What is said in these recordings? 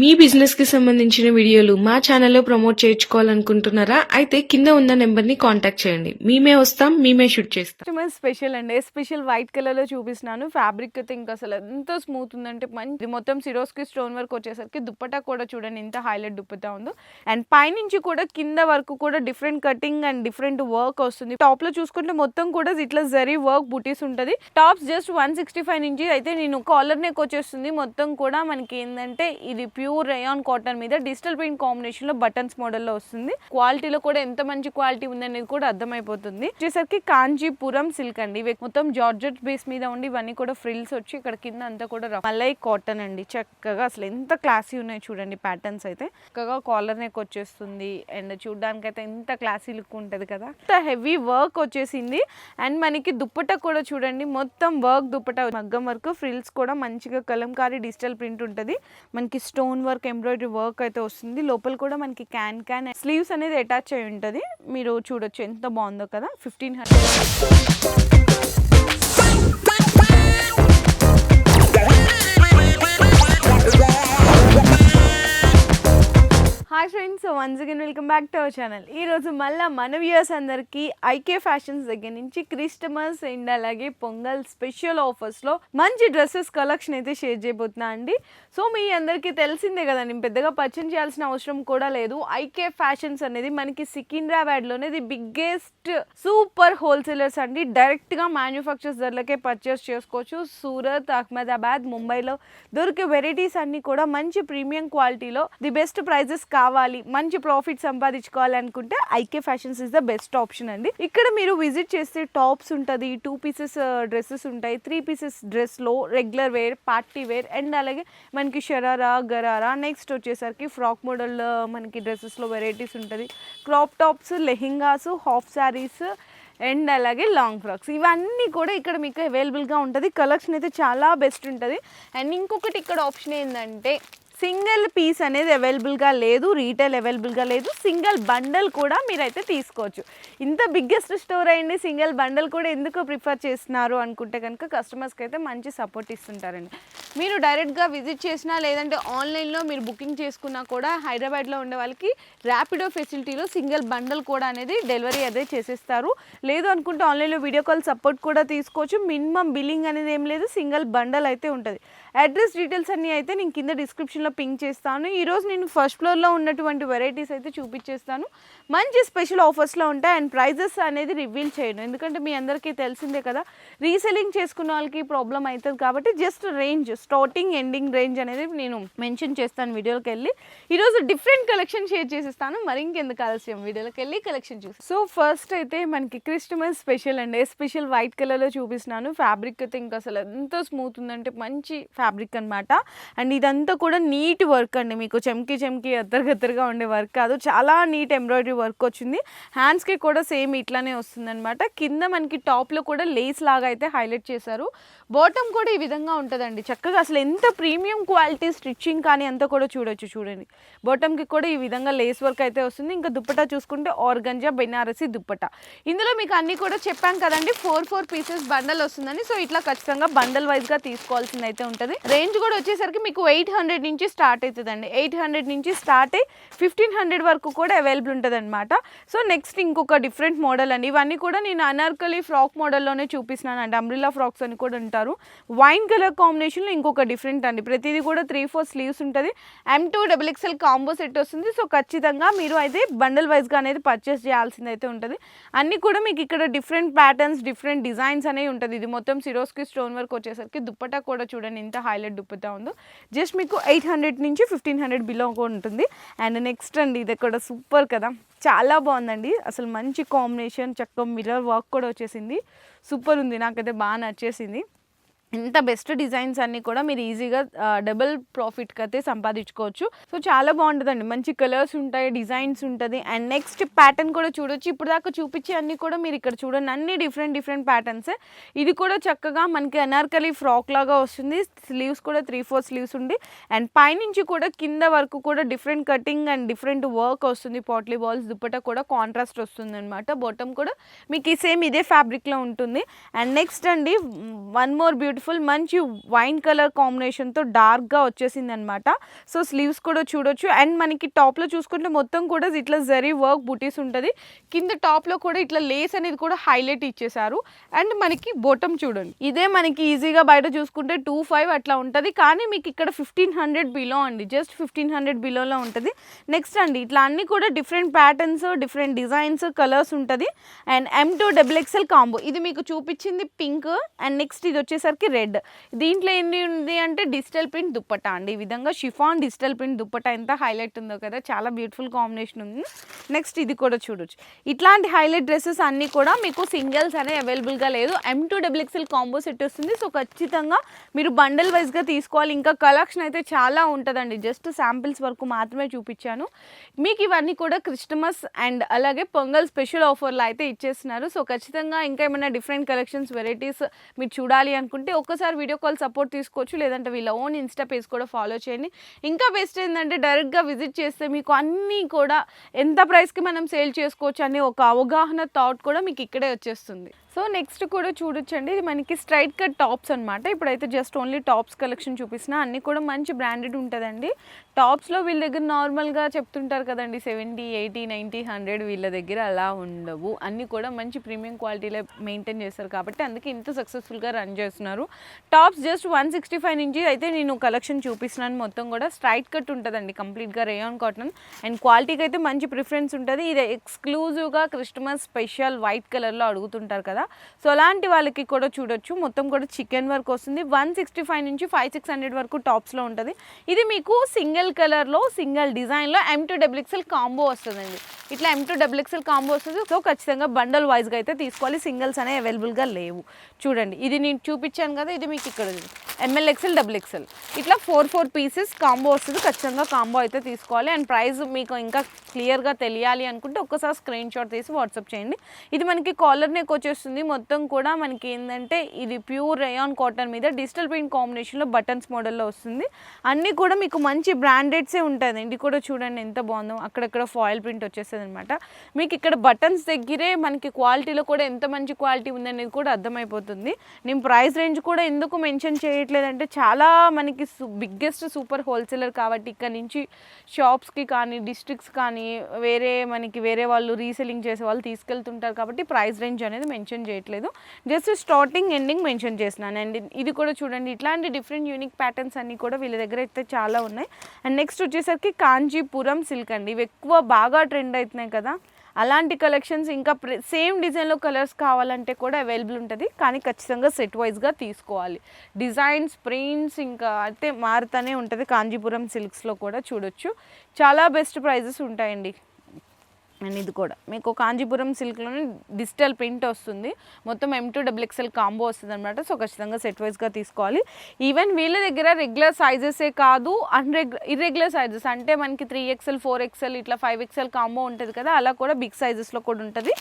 మీ బిజినెస్కి సంబంధించిన వీడియోలు మా ఛానల్లో ప్రమోట్ చేయించుకోవాలనుకుంటున్నారా? అయితే కింద ఉన్న నెంబర్ని కాంటాక్ట్ చేయండి. మేమే వస్తాం మేమే షూట్ చేస్తాం. స్పెషల్ అండి. స్పెషల్ వైట్ కలర్లో చూపిస్తున్నాను. ఫ్యాబ్రిక్ అయితే ఇంకా అసలు ఎంత స్మూత్ ఉందంటే మంచి మొత్తం సిరోస్కి స్టోన్ వర్క్ వచ్చేసరికి దుప్పటా కూడా చూడండి ఎంత హైలైట్ దుప్పటా ఉందో. అండ్ పైనుంచి కూడా కింద వరకు కూడా different cutting and different work వస్తుంది. టాప్లో చూసుకుంటే మొత్తం కూడా ఇట్లా జరీ వర్క్ బుటీస్ ఉంటుంది. Tops just one sixty five నుంచి అయితే నేను కాలర్ నెక్ వచ్చేస్తుంది. మొత్తం కూడా మనకి ఏంటంటే ఇది ప్యూర్ రేయాన్ కాటన్ మీద డిజిటల్ ప్రింట్ కాంబినేషన్లో బటన్స్ మోడల్లో వస్తుంది. క్వాలిటీలో కూడా ఎంత మంచి క్వాలిటీ ఉందనేది కూడా అర్థమైపోతుంది. వచ్చేసరికి కాంచీపురం సిల్క్ అండి. ఇవి మొత్తం జార్జెట్ బేస్ మీద ఉండి ఇవన్నీ కూడా ఫ్రిల్స్ వచ్చి ఇక్కడ కింద అంతా కూడా మలై కాటన్ అండి. చక్కగా అసలు ఎంత క్లాసీ ఉన్నాయి చూడండి ప్యాటర్న్స్ అయితే. చక్కగా కాలర్ నెక్ వచ్చేస్తుంది. అండ్ చూడడానికి అయితే ఎంత క్లాసీ లుక్ ఉంటుంది కదా. ఎంత హెవీ వర్క్ వచ్చేసింది. అండ్ మనకి దుప్పట కూడా చూడండి. మొత్తం వర్క్ దుప్పట. మగ్గం వర్క్ ఫ్రిల్స్ కూడా మంచిగా కలంకారీ డిజిటల్ ప్రింట్ ఉంటుంది. మనకి స్టోన్ వర్క్ ఎంబ్రాయిడరీ వర్క్ అయితే వస్తుంది. లోపల కూడా మనకి క్యాన్ క్యాన్ స్లీవ్స్ అనేది అటాచ్ అయి ఉంటుంది. మీరు చూడొచ్చు ఎంత బాగుందో కదా. Fifteen hundred hi friends once again welcome back to our channel ఈరోజు మళ్ళీ మన వ్యూయర్స్ అందరికీ ఐకే ఫ్యాషన్స్ దగ్గర నుంచి క్రిస్టమస్ అండ్ అలాగే పొంగల్ స్పెషల్ ఆఫర్స్లో మంచి డ్రెస్సెస్ కలెక్షన్ అయితే షేర్ చేయబోతున్నా అండి. సో మీ అందరికీ తెలిసిందే కదా నేను పెద్దగా పర్చేజ్ చేయాల్సిన అవసరం కూడా లేదు. ఐకే ఫ్యాషన్స్ అనేది మనకి సికింద్రాబాద్లోనే ది బిగ్గెస్ట్ సూపర్ హోల్సేలర్స్ అండి. డైరెక్ట్గా మ్యానుఫ్యాక్చర్స్ ధరలకే పర్చేస్ చేసుకోవచ్చు. సూరత్ అహ్మదాబాద్ ముంబైలో దొరికే వెరైటీస్ అన్నీ కూడా మంచి ప్రీమియం క్వాలిటీలో ది బెస్ట్ ప్రైజెస్ రావాలి మంచి profit సంపాదించుకోవాలనుకుంటే IK fashions is the best option అండి. ఇక్కడ మీరు విజిట్ చేస్తే టాప్స్ ఉంటుంది టూ పీసెస్ డ్రెస్సెస్ ఉంటాయి త్రీ పీసెస్ డ్రెస్లో regular wear party wear and అలాగే మనకి షరారా గరారా నెక్స్ట్ వచ్చేసరికి ఫ్రాక్ మోడల్ uh, మనకి డ్రెస్సెస్లో వెరైటీస్ ఉంటుంది. Crop tops lehengas half saris and అలాగే లాంగ్ ఫ్రాక్స్ ఇవన్నీ కూడా ఇక్కడ మీకు అవైలబుల్గా ఉంటుంది. కలెక్షన్ అయితే చాలా బెస్ట్ ఉంటుంది. అండ్ ఇంకొకటి ఇక్కడ ఆప్షన్ ఏంటంటే సింగిల్ పీస్ అనేది అవైలబుల్గా లేదు రీటైల్ అవైలబుల్గా లేదు. సింగిల్ బండల్ కూడా మీరైతే తీసుకోవచ్చు. ఇంత బిగ్గెస్ట్ స్టోర్ అయింది సింగిల్ బండల్ కూడా ఎందుకు ప్రిఫర్ చేస్తున్నారు అనుకుంటే కనుక కస్టమర్స్కి అయితే మంచి సపోర్ట్ ఇస్తుంటారండి. మీరు డైరెక్ట్గా విజిట్ చేసినా లేదంటే ఆన్లైన్లో మీరు బుకింగ్ చేసుకున్నా కూడా హైదరాబాద్లో ఉండే వాళ్ళకి ర్యాపిడో ఫెసిలిటీలో సింగిల్ బండల్ కూడా అనేది డెలివరీ అదే చేసేస్తారు. లేదు అనుకుంటే ఆన్లైన్లో వీడియో కాల్ సపోర్ట్ కూడా తీసుకోవచ్చు. మినిమం బిల్లింగ్ అనేది ఏం లేదు సింగిల్ బండల్ అయితే ఉంటుంది. అడ్రస్ డీటెయిల్స్ అన్నీ అయితే నేను కింద డిస్క్రిప్షన్లో పింక్ చేస్తాను. ఈరోజు నేను ఫస్ట్ ఫ్లోర్లో ఉన్నటువంటి వెరైటీస్ అయితే చూపించేస్తాను. మంచి స్పెషల్ ఆఫర్స్లో ఉంటాయి అండ్ ప్రైజెస్ అనేది రివీల్ చేయను. ఎందుకంటే మీ అందరికీ తెలిసిందే కదా రీసెలింగ్ చేసుకున్న వాళ్ళకి ప్రాబ్లం అవుతుంది కాబట్టి just range starting ending range అనేది నేను మెన్షన్ చేస్తాను వీడియోకి వెళ్ళి. ఈరోజు డిఫరెంట్ కలెక్షన్ షేర్ చేసేస్తాను. మరి ఇంకెందుకు ఆలస్యం? వీడియోకి వెళ్ళి కలెక్షన్ చూసి. సో ఫస్ట్ అయితే మనకి క్రిస్టమస్ స్పెషల్ అండి. స్పెషల్ వైట్ కలర్లో చూపిస్తున్నాను. ఫ్యాబ్రిక్ అయితే ఇంకా అసలు ఎంత స్మూత్ ఉందంటే మంచి ఫ్యాబ్రిక్ ఫ్యాబ్రిక్ అనమాట అండ్ ఇదంతా కూడా నీట్ వర్క్ అండి మీకు. చెమ్కి చెమ్కి ఎద్దరుగద్దరుగా ఉండే వర్క్ కాదు. చాలా నీట్ ఎంబ్రాయిడరీ వర్క్ వచ్చింది. హ్యాండ్స్కి కూడా సేమ్ ఇట్లానే వస్తుంది అనమాట కింద మనకి టాప్లో కూడా లేస్ లాగా అయితే హైలైట్ చేశారు. బాటమ్ కూడా ఈ విధంగా ఉంటుందండి. చక్కగా అసలు ఎంత ప్రీమియం క్వాలిటీ స్టిచ్చింగ్ కానీ అంతా కూడా చూడొచ్చు చూడండి. బాటమ్కి కూడా ఈ విధంగా లేస్ వర్క్ అయితే వస్తుంది. ఇంకా దుప్పటా చూసుకుంటే ఆర్గంజా బెనారసి దుప్పటా. ఇందులో మీకు అన్ని కూడా చెప్పాను కదండి. ఫోర్ ఫోర్ పీసెస్ బండల్ వస్తుందని. సో ఇట్లా ఖచ్చితంగా బండల్ వైజ్గా తీసుకోవాల్సింది అయితే ఉంటుంది. రేంజ్ కూడా వచ్చేసరికి మీకు ఎయిట్ హండ్రెడ్ నుంచి స్టార్ట్ అవుతుందండి. ఎయిట్ హండ్రెడ్ నుంచి స్టార్ట్ అయ్యి ఫిఫ్టీన్ హండ్రెడ్ వరకు కూడా అవైలబుల్ ఉంటుంది అనమాట సో నెక్స్ట్ ఇంకొక డిఫరెంట్ మోడల్ అండి. ఇవన్నీ కూడా నేను అనార్కలి ఫ్రాక్ మోడల్లోనే చూపిస్తున్నాను అండి అంబ్రిల్లా ఫ్రాక్స్ అని కూడా ఉంటారు వైన్ కలర్ కాంబినేషన్లో ఇంకొక డిఫరెంట్ అండి. ప్రతిదీ కూడా త్రీ ఫోర్ స్లీవ్స్ ఉంటుంది. M to double XL combo set వస్తుంది. సో ఖచ్చితంగా మీరు అయితే బండల్ వైజ్గా అనేది పర్చేస్ చేయాల్సింది అయితే ఉంటుంది. అన్నీ కూడా మీకు ఇక్కడ డిఫరెంట్ ప్యాటర్న్స్ డిఫరెంట్ డిజైన్స్ అనేవి ఉంటుంది. ఇది మొత్తం సిరోస్కి స్టోన్ వర్క్ వచ్చేసరికి దుప్పటా కూడా చూడండి. ఇంత హైలైట్ దుప్పటా ఉందో. జస్ట్ మీకు ఎయిట్ హండ్రెడ్ నుంచి ఫిఫ్టీన్ హండ్రెడ్ బిలో ఉంటుంది. అండ్ నెక్స్ట్ అండి ఇది కూడా సూపర్ కదా. చాలా బాగుందండి. అసలు మంచి కాంబినేషన్ చక్కగా మిర్రర్ వర్క్ కూడా వచ్చేసింది. సూపర్ ఉంది నాకైతే బాగా నచ్చేసింది. ఇంత బెస్ట్ డిజైన్స్ అన్నీ కూడా మీరు ఈజీగా డబుల్ ప్రాఫిట్కి అయితే సంపాదించుకోవచ్చు. సో చాలా బాగుంటుందండి. మంచి కలర్స్ ఉంటాయి డిజైన్స్ ఉంటుంది. అండ్ నెక్స్ట్ ప్యాటర్న్ కూడా చూడొచ్చు. ఇప్పుడు దాకా చూపించే అన్నీ కూడా మీరు ఇక్కడ చూడండి. అన్ని డిఫరెంట్ డిఫరెంట్ ప్యాటర్న్స్. ఇది కూడా చక్కగా మనకి అనార్కలి ఫ్రాక్ లాగా వస్తుంది. స్లీవ్స్ కూడా త్రీ ఫోర్ స్లీవ్స్ ఉంది అండ్ పైనుంచి కూడా కింద వరకు కూడా different cutting and different work వస్తుంది. పాట్లీ బాల్స్ దుప్పట కూడా కాంట్రాస్ట్ వస్తుంది అనమాట బొట్టం కూడా మీకు ఈ సేమ్ ఇదే ఫ్యాబ్రిక్లో ఉంటుంది. అండ్ నెక్స్ట్ అండి వన్ మోర్ బ్యూటిఫుల్ మంచి వైన్ కలర్ కాంబినేషన్తో డార్క్గా వచ్చేసింది అనమాట సో స్లీవ్స్ కూడా చూడొచ్చు. అండ్ మనకి టాప్లో చూసుకుంటే మొత్తం కూడా ఇట్లా జరీ వర్క్ బుటీస్ ఉంటుంది. కింద టాప్లో కూడా ఇట్లా లేస్ అనేది కూడా హైలైట్ ఇచ్చేసారు అండ్ మనకి బోటం చూడండి. ఇదే మనకి ఈజీగా బయట చూసుకుంటే టూ ఫైవ్ అట్లా ఉంటుంది. కానీ మీకు ఇక్కడ ఫిఫ్టీన్ హండ్రెడ్ బిలో అండి. జస్ట్ ఫిఫ్టీన్ హండ్రెడ్ బిలోలో ఉంటుంది. నెక్స్ట్ అండి ఇట్లా అన్ని కూడా different patterns different designs colours ఉంటుంది. And M to double XL combo ఇది మీకు చూపించింది పింక్. అండ్ నెక్స్ట్ ఇది వచ్చేసరికి రెడ్. దీంట్లో ఏంటి ఉంది అంటే డిజిటల్ ప్రింట్ దుప్పట అండి. ఈ విధంగా షిఫాన్ డిజిటల్ ప్రింట్ దుప్పట ఎంత హైలైట్ ఉందో కదా చాలా బ్యూటిఫుల్ కాంబినేషన్ ఉంది. నెక్స్ట్ ఇది కూడా చూడొచ్చు. ఇట్లాంటి హైలైట్ డ్రెస్సెస్ అన్నీ కూడా మీకు సింగిల్స్ అనే అవైలబుల్గా లేదు. M to double combo set వస్తుంది. సో ఖచ్చితంగా మీరు బండల్ వైజ్గా తీసుకోవాలి. ఇంకా కలెక్షన్ అయితే చాలా ఉంటుందండి. జస్ట్ శాంపిల్స్ వరకు మాత్రమే చూపించాను. మీకు ఇవన్నీ కూడా క్రిస్టమస్ అండ్ అలాగే పొంగల్ స్పెషల్ ఆఫర్లు అయితే ఇచ్చేస్తున్నారు. సో ఖచ్చితంగా ఇంకా ఏమైనా డిఫరెంట్ కలెక్షన్స్ వెరైటీస్ మీరు చూడాలి అనుకుంటే ఒక్కసారి వీడియో కాల్ సపోర్ట్ తీసుకోవచ్చు లేదంటే వీళ్ళ ఓన్ ఇన్స్టా పేజ్ కూడా ఫాలో చేయండి. ఇంకా బెస్ట్ ఏంటంటే డైరెక్ట్గా విజిట్ చేస్తే మీకు అన్నీ కూడా ఎంత ప్రైస్కి మనం సేల్ చేసుకోవచ్చు అనే ఒక అవగాహన థాట్ కూడా మీకు ఇక్కడే వచ్చేస్తుంది. సో నెక్స్ట్ కూడా చూడొచ్చండి. ఇది మనకి స్ట్రైట్ కట్ టాప్స్ అనమాట ఇప్పుడైతే జస్ట్ ఓన్లీ టాప్స్ కలెక్షన్ చూపిస్తున్నా. అన్నీ కూడా మంచి బ్రాండెడ్ ఉంటుందండి. టాప్స్లో వీళ్ళ దగ్గర నార్మల్గా చెప్తుంటారు కదండి సెవెంటీ ఎయిటీ నైంటీ హండ్రెడ్ వీళ్ళ దగ్గర అలా ఉండవు. అన్నీ కూడా మంచి ప్రీమియం క్వాలిటీలో మెయింటైన్ చేస్తారు కాబట్టి అందుకే ఇంత సక్సెస్ఫుల్గా రన్ చేస్తున్నారు. Tops just one sixty five నుంచి అయితే నేను కలెక్షన్ చూపిస్తున్నాను. మొత్తం కూడా స్ట్రైట్ కట్ ఉంటుందండి. కంప్లీట్గా రేయాన్ కాటన్ అండ్ క్వాలిటీకి అయితే మంచి ప్రిఫరెన్స్ ఉంటుంది. ఇది ఎక్స్క్లూజివ్గా క్రిస్టమస్ స్పెషల్ వైట్ కలర్లో అడుగుతుంటారు కదా. సో అలాంటి వాళ్ళకి కూడా చూడొచ్చు. మొత్తం కూడా చికెన్ వర్క్ వస్తుంది. వన్ సిక్స్టీ ఫైవ్ నుంచి ఫైవ్ సిక్స్ హండ్రెడ్ వరకు టాప్స్లో ఉంటుంది. ఇది మీకు సింగిల్ కలర్లో సింగిల్ డిజైన్లో M to double XL combo వస్తుందండి. ఇట్లా M to double XL combo వస్తుంది. సో ఖచ్చితంగా బండల్ వైజ్గా అయితే తీసుకోవాలి. సింగిల్స్ అనేవి అవైలబుల్గా లేవు. చూడండి. ఇది నేను చూపించాను కదా ఇది మీకు ఇక్కడ M L XL double XL ఇట్లా ఫోర్ ఫోర్ పీసెస్ కాంబో వస్తుంది. ఖచ్చితంగా కాంబో అయితే తీసుకోవాలి. అండ్ ప్రైస్ మీకు ఇంకా క్లియర్గా తెలియాలి అనుకుంటే ఒక్కసారి స్క్రీన్ షాట్ తీసి వాట్సాప్ చేయండి. ఇది మనకి కాలర్ నెక్ వచ్చేస్తుంది. మొత్తం కూడా మనకి ఏంటంటే ఇది ప్యూర్ రేయాన్ కాటన్ మీద డిజిటల్ ప్రింట్ కాంబినేషన్లో బటన్స్ మోడల్లో వస్తుంది. అన్నీ కూడా మీకు మంచి బ్రాండెడ్సే ఉంటుంది. ఇది కూడా చూడండి ఎంత బాగుందో. అక్కడక్కడ ఫాయిల్ ప్రింట్ వచ్చేస్తుంది అనమాట మీకు ఇక్కడ బటన్స్ దగ్గరే మనకి క్వాలిటీలో కూడా ఎంత మంచి క్వాలిటీ ఉందనేది కూడా అర్థమైపోతుంది. నేను ప్రైస్ రేంజ్ కూడా ఎందుకు మెన్షన్ చేయట్లేదంటే చాలా మనకి బిగ్గెస్ట్ సూపర్ హోల్సేలర్ కాబట్టి ఇక్కడ నుంచి షాప్స్కి కానీ డిస్ట్రిక్ట్స్ కానీ వేరే మనకి వేరే వాళ్ళు రీసెలింగ్ చేసే వాళ్ళు తీసుకెళ్తుంటారు కాబట్టి ప్రైస్ రేంజ్ అనేది మెన్షన్ చేయట్లేదు. జస్ట్ స్టార్టింగ్ ఎండింగ్ మెన్షన్ చేస్తున్నాను. అండ్ ఇది కూడా చూడండి ఇట్లాంటి డిఫరెంట్ యూనిక్ ప్యాటర్న్స్ అన్నీ కూడా వీళ్ళ దగ్గర అయితే చాలా ఉన్నాయి. అండ్ నెక్స్ట్ వచ్చేసరికి కాంచీపురం సిల్క్ అండి. ఇవి ఎక్కువ బాగా ట్రెండ్ అవుతున్నాయి కదా. అలాంటి కలెక్షన్స్ ఇంకా సేమ్ డిజైన్లో కలర్స్ కావాలంటే కూడా అవైలబుల్ ఉంటుంది. కానీ ఖచ్చితంగా సెట్ వైజ్గా తీసుకోవాలి. డిజైన్స్ ప్రింట్స్ ఇంకా అయితే మారుతూనే ఉంటుంది కాంజీపురం సిల్క్స్లో కూడా చూడొచ్చు. చాలా బెస్ట్ ప్రైజెస్ ఉంటాయండి. అండ్ ఇది కూడా. మీకు కాంజీపురం సిల్క్లోనే డిజిటల్ ప్రింట్ వస్తుంది. మొత్తం M to double XL combo వస్తుంది అనమాట సో ఖచ్చితంగా సెట్ వైజ్గా తీసుకోవాలి. ఈవెన్ వీళ్ళ దగ్గర రెగ్యులర్ సైజెసే కాదు అన్రెగ్యులర్ ఇర్రెగ్యులర్ సైజెస్ అంటే మనకి త్రీ ఎక్స్ఎల్ ఫోర్ ఎక్స్ఎల్ ఇట్లా ఫైవ్ ఎక్స్ఎల్ కాంబో ఉంటుంది కదా అలా కూడా బిగ్ సైజెస్లో కూడా ఉంటుంది.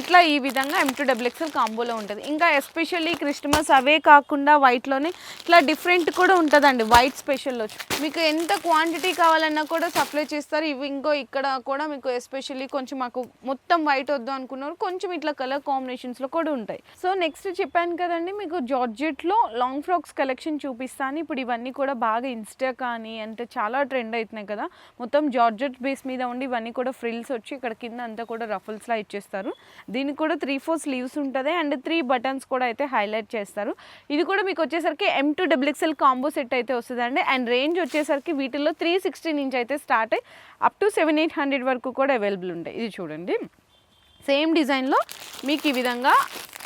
ఇట్లా ఈ విధంగా ఎం టూ డబుల్ ఎక్స్ఎల్ కాంబోలో ఉంటుంది. ఇంకా ఎస్పెషల్లీ క్రిస్టమస్ అవే కాకుండా వైట్లోనే ఇట్లా డిఫరెంట్ కూడా ఉంటుందండి. వైట్ స్పెషల్లో మీకు ఎంత క్వాంటిటీ కావాలన్నా కూడా సప్లై చేస్తారు. ఇవి ఇంకో ఇక్కడ కూడా మీకు ఎస్పెషల్లీ కొంచెం మాకు మొత్తం వైట్ వద్దు అనుకున్నారు. కొంచెం ఇట్లా కలర్ కాంబినేషన్స్లో కూడా ఉంటాయి. సో నెక్స్ట్ చెప్పాను కదండి మీకు జార్జెట్లో లాంగ్ ఫ్రాక్స్ కలెక్షన్ చూపిస్తాను. ఇప్పుడు ఇవన్నీ కూడా బాగా ఇన్స్టా కానీ అంటే చాలా ట్రెండ్ అవుతున్నాయి కదా. మొత్తం జార్జెట్ బేస్ మీద ఉండి ఇవన్నీ కూడా ఫ్రిల్స్ వచ్చి ఇక్కడ కింద అంతా కూడా రఫుల్స్లా ఇచ్చేస్తారు. దీనికి కూడా త్రీ ఫోర్ స్లీవ్స్ ఉంటుంది అండ్ త్రీ బటన్స్ కూడా అయితే హైలైట్ చేస్తారు. ఇది కూడా మీకు వచ్చేసరికి M to double XL combo set అయితే వస్తుందండి. అండ్ రేంజ్ వచ్చేసరికి వీటిల్లో త్రీ సిక్స్టీ నుంచి అయితే స్టార్ట్ అయ్యి up to seven eight hundred వరకు కూడా అవైలబుల్ ఉంటాయి ఇది చూడండి. సేమ్ డిజైన్లో మీకు ఈ విధంగా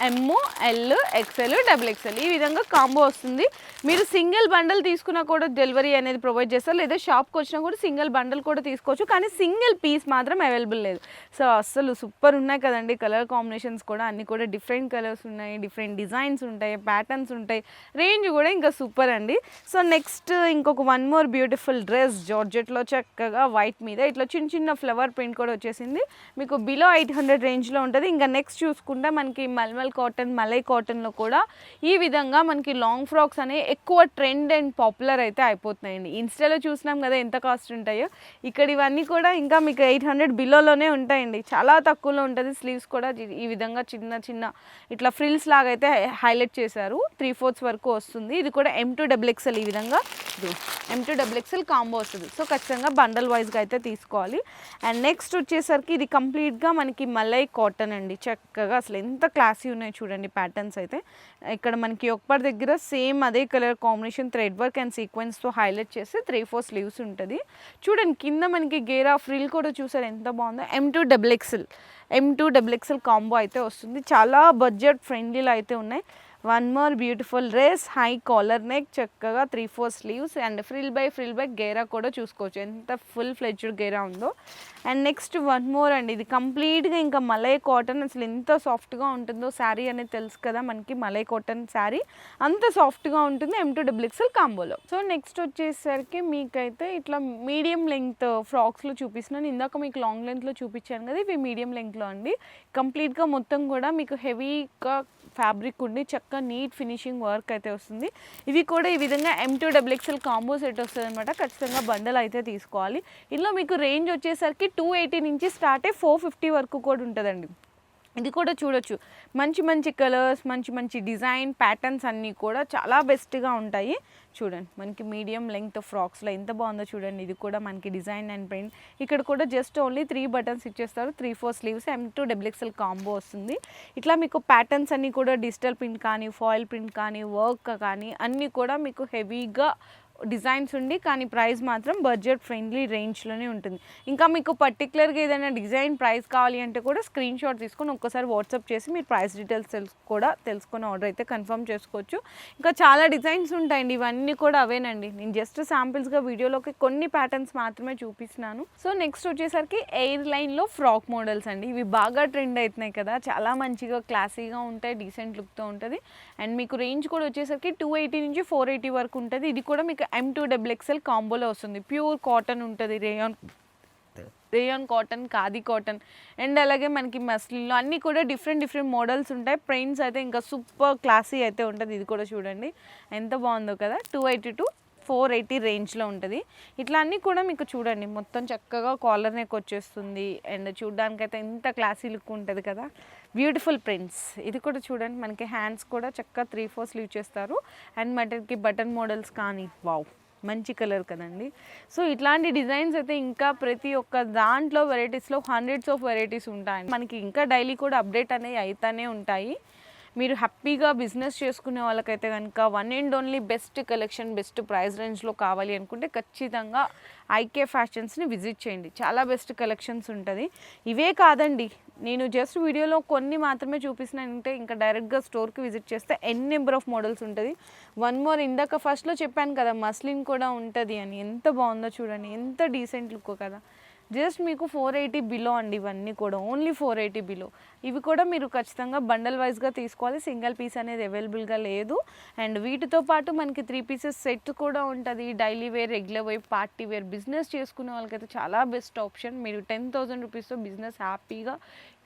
M L XL double XL ఈ విధంగా కాంబో వస్తుంది. మీరు సింగిల్ బండల్ తీసుకున్నా కూడా డెలివరీ అనేది ప్రొవైడ్ చేస్తారు. లేదా షాప్కి వచ్చినా కూడా సింగిల్ బండల్ కూడా తీసుకోవచ్చు. కానీ సింగిల్ పీస్ మాత్రం అవైలబుల్ లేదు. సో అస్సలు సూపర్ ఉన్నాయి కదండి. కలర్ కాంబినేషన్స్ కూడా అన్నీ కూడా డిఫరెంట్ కలర్స్ ఉన్నాయి డిఫరెంట్ డిజైన్స్ ఉంటాయి ప్యాటర్న్స్ ఉంటాయి. రేంజ్ కూడా ఇంకా సూపర్ అండి. సో నెక్స్ట్ ఇంకొక వన్ మోర్ బ్యూటిఫుల్ డ్రెస్. జార్జెట్లో చక్కగా వైట్ మీద ఇట్లా చిన్న చిన్న ఫ్లవర్ ప్రింట్ కూడా వచ్చేసింది. మీకు బిలో ఎయిట్ హండ్రెడ్ రేంజ్లో ఉంటుంది. ఇంకా నెక్స్ట్ చూసుకుంటే మనకి మల్మల్ కాటన్ మలై కాటన్లో కూడా ఈ విధంగా మనకి లాంగ్ ఫ్రాక్స్ అనేవి ఎక్కువ ట్రెండ్ అండ్ పాపులర్ అయితే అయిపోతున్నాయండి. ఇన్స్టాలో చూసినాం కదా ఎంత కాస్ట్ ఉంటాయో. ఇక్కడ ఇవన్నీ కూడా ఇంకా మీకు ఎయిట్ హండ్రెడ్ బిలోలోనే ఉంటాయండి. చాలా తక్కువలో ఉంటుంది. స్లీవ్స్ కూడా ఈ విధంగా చిన్న చిన్న ఇట్లా ఫ్రిల్స్ లాగా అయితే హైలైట్ చేశారు. త్రీ ఫోర్త్స్ వరకు వస్తుంది. ఇది కూడా ఎం టూ డబుల్ ఎక్స్ఎల్ ఈ విధంగా M to double XL combo వస్తుంది. సో ఖచ్చితంగా బండల్ వైజ్గా అయితే తీసుకోవాలి. అండ్ నెక్స్ట్ వచ్చేసరికి ఇది కంప్లీట్గా మనకి మలై కాటన్ అండి. చక్కగా అసలు ఎంత క్లాసీ ఉన్నాయి చూడండి ప్యాటర్న్స్ అయితే. ఇక్కడ మనకి ఒక్కటి దగ్గర సేమ్ అదే colour combination thread work and సీక్వెన్స్తో highlight చేసి త్రీ ఫోర్ స్లీవ్స్ ఉంటుంది. చూడండి కింద మనకి గేరా ఫ్రిల్ కూడా చూసారు ఎంత బాగుందో. M to double XL M to double XL combo అయితే వస్తుంది. చాలా బడ్జెట్ ఫ్రెండ్లీలో అయితే ఉన్నాయి. One more beautiful dress high collar neck చక్కగా three four sleeves and frill by frill by గేరా కూడా చూసుకోవచ్చు ఎంత ఫుల్ ఫ్లెడ్జ్డ్ గేరా ఉందో అండ్ నెక్స్ట్ వన్ మోర్ అండి ఇది కంప్లీట్గా ఇంకా మలై కాటన్ అసలు ఎంత సాఫ్ట్గా ఉంటుందో శారీ అనేది తెలుసు కదా మనకి మలై కాటన్ శారీ అంత సాఫ్ట్గా ఉంటుంది ఎం టూ డబుల్ కాంబోలో సో నెక్స్ట్ వచ్చేసరికి మీకైతే ఇట్లా మీడియం లెంగ్త్ ఫ్రాక్స్లో చూపిస్తున్నాను. ఇందాక మీకు లాంగ్ లెంత్లో చూపించాను కదా ఇవి మీడియం లెంగ్త్లో అండి. కంప్లీట్గా మొత్తం కూడా మీకు హెవీగా ఫ్యాబ్రిక్ ఉండి చక్కగా నీట్ ఫినిషింగ్ వర్క్ అయితే వస్తుంది. ఇవి కూడా ఈ విధంగా M to double XL XL combo set వస్తుంది అనమాట ఖచ్చితంగా బండల్ అయితే తీసుకోవాలి. ఇందులో మీకు రేంజ్ వచ్చేసరికి టూ ఎయిటీ నుంచి స్టార్ట్ అయ్యి ఫోర్ ఫిఫ్టీ వరకు కూడా ఉంటుందండి. ఇది కూడా చూడొచ్చు. మంచి మంచి కలర్స్ మంచి మంచి డిజైన్ ప్యాటర్న్స్ అన్నీ కూడా చాలా బెస్ట్గా ఉంటాయి. చూడండి మనకి మీడియం లెంగ్త్ ఫ్రాక్స్లో ఎంత బాగుందో చూడండి. ఇది కూడా మనకి డిజైన్ అండ్ ప్రింట్. ఇక్కడ కూడా జస్ట్ ఓన్లీ త్రీ బటన్స్ ఇచ్చేస్తారు. Three four sleeves M to double combo వస్తుంది. ఇట్లా మీకు ప్యాటర్న్స్ అన్నీ కూడా డిజిటల్ ప్రింట్ కానీ ఫాయిల్ ప్రింట్ కానీ వర్క్ కానీ అన్నీ కూడా మీకు హెవీగా డిజైన్స్ ఉండి కానీ ప్రైస్ మాత్రం బడ్జెట్ ఫ్రెండ్లీ రేంజ్లోనే ఉంటుంది. ఇంకా మీకు పర్టికులర్గా ఏదైనా డిజైన్ ప్రైస్ కావాలి అంటే కూడా స్క్రీన్ షాట్ తీసుకొని ఒక్కసారి వాట్సాప్ చేసి మీరు ప్రైస్ డీటెయిల్స్ తెలుసు కూడా తెలుసుకొని ఆర్డర్ అయితే కన్ఫర్మ్ చేసుకోవచ్చు. ఇంకా చాలా డిజైన్స్ ఉంటాయండి ఇవన్నీ కూడా అవేనండి. నేను జస్ట్ శాంపిల్స్గా వీడియోలోకి కొన్ని ప్యాటర్న్స్ మాత్రమే చూపిస్తున్నాను. సో నెక్స్ట్ వచ్చేసరికి ఎయిర్ లైన్లో ఫ్రాక్ మోడల్స్ అండి. ఇవి బాగా ట్రెండ్ అవుతున్నాయి కదా. చాలా మంచిగా క్లాసీగా ఉంటాయి డీసెంట్ లుక్తో ఉంటుంది. అండ్ మీకు రేంజ్ కూడా వచ్చేసరికి టూ ఎయిటీ నుంచి ఫోర్ ఎయిటీ వరకు ఉంటుంది. ఇది కూడా మీకు ఎం టూ డబుల్ ఎక్స్ఎల్ కాంబోలో వస్తుంది. ప్యూర్ కాటన్ ఉంటుంది rayon rayon cotton khadi cotton and అలాగే మనకి మస్లిన్లో అన్నీ కూడా డిఫరెంట్ డిఫరెంట్ మోడల్స్ ఉంటాయి. ప్రింట్స్ అయితే ఇంకా సూపర్ క్లాసీ అయితే ఉంటుంది. ఇది కూడా చూడండి. ఎంత బాగుందో కదా? Two eighty to four eighty రేంజ్లో ఉంటుంది. ఇట్లా అన్నీ కూడా మీకు చూడండి. మొత్తం చక్కగా కాలర్ నెక్ వచ్చేస్తుంది. అండ్ చూడడానికైతే ఎంత క్లాసీ లుక్ ఉంటుంది కదా? Beautiful prints. ఇది కూడా చూడండి మనకి హ్యాండ్స్ కూడా చక్కగా త్రీ ఫోర్ స్లీవ్ చేస్తారు. అండ్ మటన్కి బటన్ మోడల్స్ కానీ వావ్ మంచి కలర్ కదండి. సో ఇట్లాంటి డిజైన్స్ అయితే ఇంకా ప్రతి ఒక్క దాంట్లో వెరైటీస్లో హండ్రెడ్స్ ఆఫ్ వెరైటీస్ ఉంటాయి మనకి ఇంకా డైలీ కూడా అప్డేట్ అనేవి అవుతానే ఉంటాయి. మీరు హ్యాపీగా బిజినెస్ చేసుకునే వాళ్ళకైతే కనుక one and only best collection best price రేంజ్లో కావాలి అనుకుంటే ఖచ్చితంగా ఐకే ఫ్యాషన్స్ని విజిట్ చేయండి. చాలా బెస్ట్ కలెక్షన్స్ ఉంటుంది. ఇవే కాదండి. నేను జస్ట్ వీడియోలో కొన్ని మాత్రమే చూపిస్తున్నానంటే ఇంకా డైరెక్ట్గా స్టోర్కి విజిట్ చేస్తే ఎన్ నెంబర్ ఆఫ్ మోడల్స్ ఉంటుంది. వన్ మోర్ ఇందాక ఫస్ట్లో చెప్పాను కదా మస్లిన్ కూడా ఉంటుంది అని. ఎంత బాగుందో చూడండి. ఎంత డీసెంట్ లుక్ కదా. జస్ట్ మీకు ఫోర్ ఎయిటీ బిలో అండి ఇవన్నీ కూడా. Only four eighty below. ఇవి కూడా మీరు ఖచ్చితంగా బండల్ వైజ్గా తీసుకోవాలి. సింగిల్ పీస్ అనేది అవైలబుల్గా లేదు. అండ్ వీటితో పాటు మనకి త్రీ పీసెస్ సెట్ కూడా ఉంటుంది. Daily wear regular wear party wear business చేసుకునే వాళ్ళకైతే చాలా బెస్ట్ ఆప్షన్. మీరు టెన్ థౌసండ్ రూపీస్తో బిజినెస్ హ్యాపీగా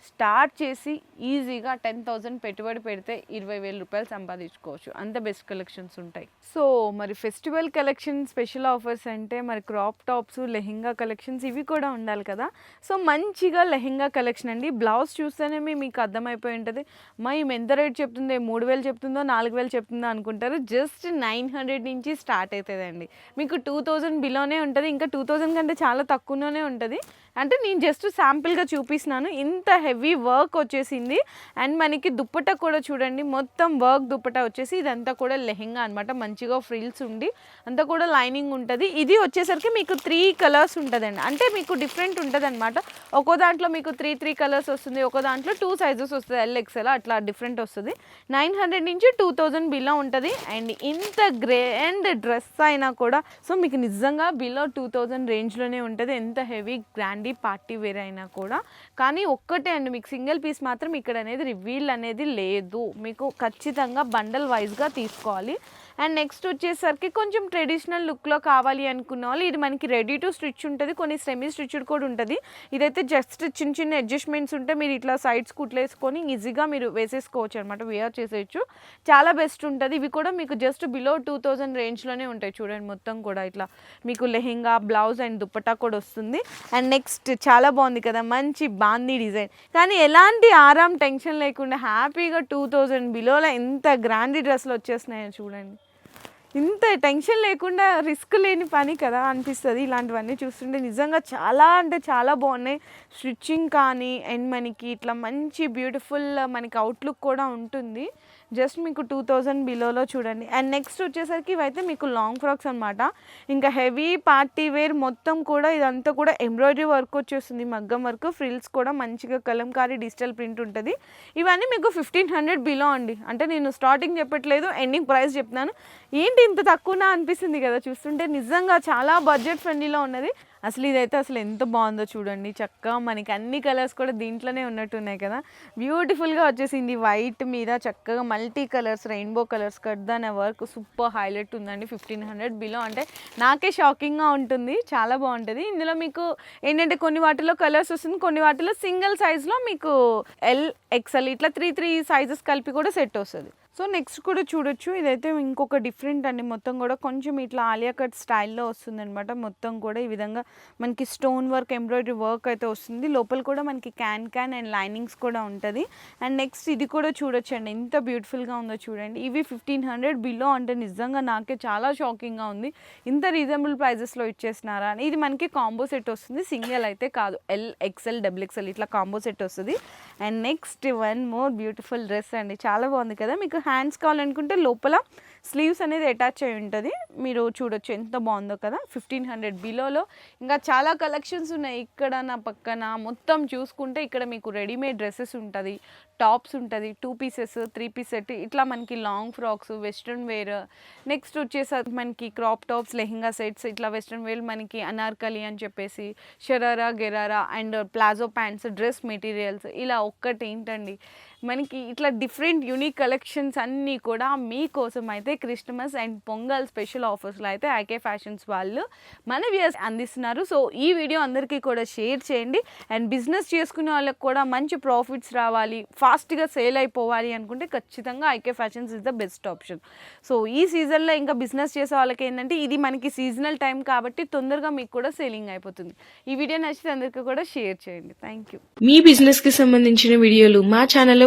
స్టార్ట్ చేసి ఈజీగా టెన్ థౌజండ్ పెట్టుబడి పెడితే ఇరవై వేల రూపాయలు సంపాదించుకోవచ్చు. అంత బెస్ట్ కలెక్షన్స్ ఉంటాయి. సో మరి ఫెస్టివల్ కలెక్షన్ స్పెషల్ ఆఫర్స్ అంటే మరి క్రాప్ టాప్స్ లెహెంగా కలెక్షన్స్ ఇవి కూడా ఉండాలి కదా. సో మంచిగా లెహెంగా కలెక్షన్ అండి. బ్లౌజ్ చూస్తేనే మీకు అర్థమైపోయి ఉంటుంది. మా ఈమె ఎంత రేట్ చెప్తుందో మూడు వేలు చెప్తుందో నాలుగు వేలు చెప్తుందో అనుకుంటారు. జస్ట్ నైన్ హండ్రెడ్ నుంచి స్టార్ట్ అవుతుందండి. మీకు టూ థౌజండ్ బిలోనే ఉంటుంది. ఇంకా టూ థౌజండ్ కంటే చాలా తక్కువలోనే ఉంటుంది. అంటే నేను జస్ట్ శాంపిల్గా చూపిస్తున్నాను. ఇంత హెవీ వర్క్ వచ్చేసింది. అండ్ మనకి దుప్పట కూడా చూడండి మొత్తం వర్క్ దుప్పట వచ్చేసి ఇదంతా కూడా లెహెంగా అనమాట మంచిగా ఫ్రిల్స్ ఉండి అంతా కూడా లైనింగ్ ఉంటుంది. ఇది వచ్చేసరికి మీకు త్రీ కలర్స్ ఉంటుందండి. అంటే మీకు డిఫరెంట్ ఉంటుంది అనమాట ఒక్కో దాంట్లో మీకు త్రీ త్రీ కలర్స్ వస్తుంది. ఒక దాంట్లో టూ సైజెస్ వస్తుంది. ఎల్ఎక్స్ఎల్ అట్లా డిఫరెంట్ వస్తుంది. నైన్ హండ్రెడ్ నుంచి టూ థౌజండ్ బిలో ఉంటుంది. అండ్ ఇంత గ్రాండ్ డ్రెస్ అయినా కూడా సో మీకు నిజంగా బిలో టూ థౌజండ్ రేంజ్లోనే ఉంటుంది. ఎంత హెవీ గ్రాండ్ పార్టీ వేర్ అయినా కూడా. కానీ ఒక్కటే అండి మీకు సింగిల్ పీస్ మాత్రం ఇక్కడ అనేది రివీల్ అనేది లేదు. మీకు ఖచ్చితంగా బండల్ వైజ్గా తీసుకోవాలి. అండ్ నెక్స్ట్ వచ్చేసరికి కొంచెం ట్రెడిషనల్ లుక్లో కావాలి అనుకున్న వాళ్ళు ఇది మనకి రెడీ టు స్టిచ్ ఉంటుంది కొన్ని సెమీ స్టిచ్డ్ కూడా ఉంటుంది. ఇదైతే జస్ట్ చిన్న చిన్న అడ్జస్ట్మెంట్స్ ఉంటే మీరు ఇట్లా సైడ్స్ కుట్లేసుకొని ఈజీగా మీరు వేసేసుకోవచ్చు అనమాట వేర్ చేసేయచ్చు. చాలా బెస్ట్ ఉంటుంది. ఇవి కూడా మీకు జస్ట్ బిలో టూ థౌజండ్ రేంజ్లోనే ఉంటాయి చూడండి మొత్తం కూడా ఇట్లా. మీకు లెహెంగా బ్లౌజ్ అండ్ దుప్పటా కూడా వస్తుంది. అండ్ నెక్స్ట్ చాలా బాగుంది కదా మంచి బాందీ డిజైన్. కానీ ఎలాంటి ఆరాం టెన్షన్ లేకుండా హ్యాపీగా టూ థౌజండ్ బిలోలో ఎంత గ్రాండీ డ్రెస్లు వచ్చేస్తున్నాయో చూడండి. ఇంత టెన్షన్ లేకుండా రిస్క్ లేని పని కదా అనిపిస్తుంది. ఇలాంటివన్నీ చూస్తుంటే నిజంగా చాలా అంటే చాలా బాగున్నాయి. స్టిచ్చింగ్ కానీ అండ్ మనకి ఇట్లా మంచి బ్యూటిఫుల్ మనకి అవుట్లుక్ కూడా ఉంటుంది. జస్ట్ మీకు టూ థౌజండ్ బిలోలో చూడండి. అండ్ నెక్స్ట్ వచ్చేసరికి ఇవైతే మీకు లాంగ్ ఫ్రాక్స్ అనమాట ఇంకా హెవీ పార్టీ వేర్ మొత్తం కూడా ఇదంతా కూడా ఎంబ్రాయిడరీ వర్క్ వచ్చేస్తుంది. మగ్గం వర్క్ ఫ్రిల్స్ కూడా మంచిగా కలంకారీ డిజిటల్ ప్రింట్ ఉంటుంది. ఇవన్నీ మీకు ఫిఫ్టీన్ హండ్రెడ్ బిలో అండి. అంటే నేను స్టార్టింగ్ చెప్పట్లేదు ఎండింగ్ ప్రైస్ చెప్తున్నాను. ఏంటి ఇంత తక్కువనా అనిపిస్తుంది కదా చూస్తుంటే నిజంగా చాలా బడ్జెట్ ఫ్రెండ్లీలో ఉన్నది. అసలు ఇదైతే అసలు ఎంత బాగుందో చూడండి. చక్కగా మనకి అన్ని కలర్స్ కూడా దీంట్లోనే ఉన్నట్టున్నాయి కదా. బ్యూటిఫుల్గా వచ్చేసింది వైట్ మీద చక్కగా మల్టీ కలర్స్ రెయిన్బో కలర్స్ కడ్దాన వర్క్ సూపర్ హైలైట్ ఉందండి. ఫిఫ్టీన్ హండ్రెడ్ బిలో అంటే నాకే షాకింగ్గా ఉంటుంది. చాలా బాగుంటుంది. ఇందులో మీకు ఏంటంటే కొన్ని వాటిలో కలర్స్ వస్తుంది కొన్ని వాటిలో సింగిల్ సైజ్లో మీకు ఎల్ ఎక్స్ఎల్ ఇట్లా త్రీ త్రీ సైజెస్ కలిపి కూడా సెట్ వస్తుంది. సో నెక్స్ట్ కూడా చూడొచ్చు. ఇదైతే ఇంకొక డిఫరెంట్ అండి. మొత్తం కూడా కొంచెం ఇట్లా ఆలియా కట్ స్టైల్లో వస్తుంది అనమాట మొత్తం కూడా ఈ విధంగా మనకి స్టోన్ వర్క్ ఎంబ్రాయిడరీ వర్క్ అయితే వస్తుంది. లోపల కూడా మనకి క్యాన్ క్యాన్ అండ్ లైనింగ్స్ కూడా ఉంటుంది. అండ్ నెక్స్ట్ ఇది కూడా చూడొచ్చండి. ఎంత బ్యూటిఫుల్గా ఉందో చూడండి. ఇవి ఫిఫ్టీన్ హండ్రెడ్ బిలో అంటే నిజంగా నాకే చాలా షాకింగ్గా ఉంది. ఇంత రీజనబుల్ ప్రైజెస్లో ఇచ్చేసినారా అని. ఇది మనకి కాంబో సెట్ వస్తుంది. సింగిల్ అయితే కాదు. ఎల్ ఎక్స్ఎల్ డబుల్ ఎక్స్ఎల్ ఇట్లా కాంబో సెట్ వస్తుంది. And next one more beautiful dress అండి. చాలా బాగుంది కదా మీకు? హ్యాండ్స్ కావాలనుకుంటే లోపల స్లీవ్స్ అనేది అటాచ్ అయి ఉంటుంది. మీరు చూడొచ్చు ఎంత బాగుందో కదా. ఫిఫ్టీన్ హండ్రెడ్ బిలోలో ఇంకా చాలా కలెక్షన్స్ ఉన్నాయి. ఇక్కడ నా పక్కన మొత్తం చూసుకుంటే ఇక్కడ మీకు రెడీమేడ్ డ్రెస్సెస్ ఉంటుంది. టాప్స్ ఉంటుంది. Two pieces three piece set ఇట్లా మనకి long frocks western wear. Next వచ్చేసరికి మనకి క్రాప్ టాప్స్ లెహంగా సెట్స్ ఇట్లా వెస్ట్రన్ వేర్ మనకి అనార్కలి అని చెప్పేసి sharara gharara and palazzo pants dress materials ఇలా ఒక్కటి ఏంటండి? మనకి ఇట్లా డిఫరెంట్ యూనిక్ కలెక్షన్స్ అన్నీ కూడా మీకోసం అయితే క్రిస్టమస్ అండ్ పొంగల్ స్పెషల్ ఆఫర్స్లో అయితే ఐకే ఫ్యాషన్స్ వాళ్ళు మన వ్యూస్ అందిస్తున్నారు. సో ఈ వీడియో అందరికీ కూడా షేర్ చేయండి. అండ్ బిజినెస్ చేసుకునే వాళ్ళకి కూడా మంచి ప్రాఫిట్స్ రావాలి. ఫాస్ట్గా సేల్ అయిపోవాలి అనుకుంటే ఖచ్చితంగా IK fashions is the best option so ఈ సీజన్లో ఇంకా బిజినెస్ చేసే వాళ్ళకి ఏంటంటే ఇది మనకి సీజనల్ టైం కాబట్టి తొందరగా మీకు కూడా సేలింగ్ అయిపోతుంది. ఈ వీడియో నచ్చితే అందరికీ కూడా షేర్ చేయండి. థ్యాంక్ యూ మీ బిజినెస్కి సంబంధించిన వీడియోలు మా ఛానల్లో